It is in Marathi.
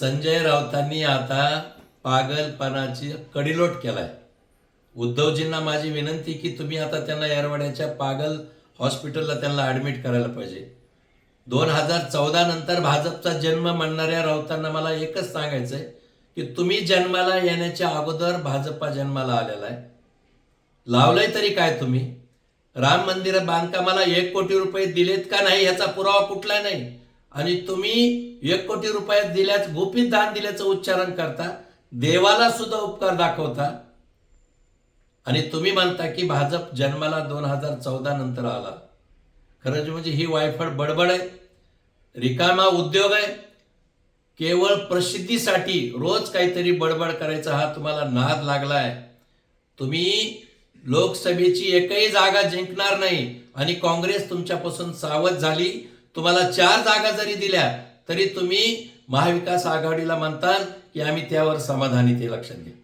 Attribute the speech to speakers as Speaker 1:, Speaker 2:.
Speaker 1: संजय राऊतांनी आता पागलपणाची कडीलोट केलाय. उद्धवजींना माझी विनंती की तुम्ही आता त्यांना येरवाड्याच्या पागल हॉस्पिटलला त्यांना ॲडमिट करायला पाहिजे. दोन हजार चौदा नंतर भाजपचा जन्म म्हणणाऱ्या राऊतांना मला एकच सांगायचं आहे की तुम्ही जन्माला येण्याच्या अगोदर भाजपा जन्माला आलेला आहे. लावलंय तरी काय तुम्ही? राम मंदिर बांधकामाला एक कोटी रुपये दिलेत का नाही याचा पुरावा कुठला नाही? आणि तुम्ही एक कोटी रुपये दिल्याच गुपित दान दिल्याचं उच्चारण करता देवाला सुद्धा उपकार दाखवता. आणि तुम्ही म्हणता की भाजप जन्माला दोन हजार चौदा नंतर आला. खरंच म्हणजे, म्हणजे ही वायफळ बडबड आहे रिकामा उद्योग आहे. केवळ प्रसिद्धीसाठी रोज काहीतरी बडबड करायचा हा तुम्हाला नाद लागलाय. तुम्ही लोकसभेची एकही जागा जिंकणार नाही आणि काँग्रेस तुमच्यापासून सावध झाली. तुम्हाला चार जागा जरी दिल्या तरी तुम्ही महाविकास आघाडीला म्हणताल की आम्ही त्यावर समाधानी ते लक्षात घेऊ.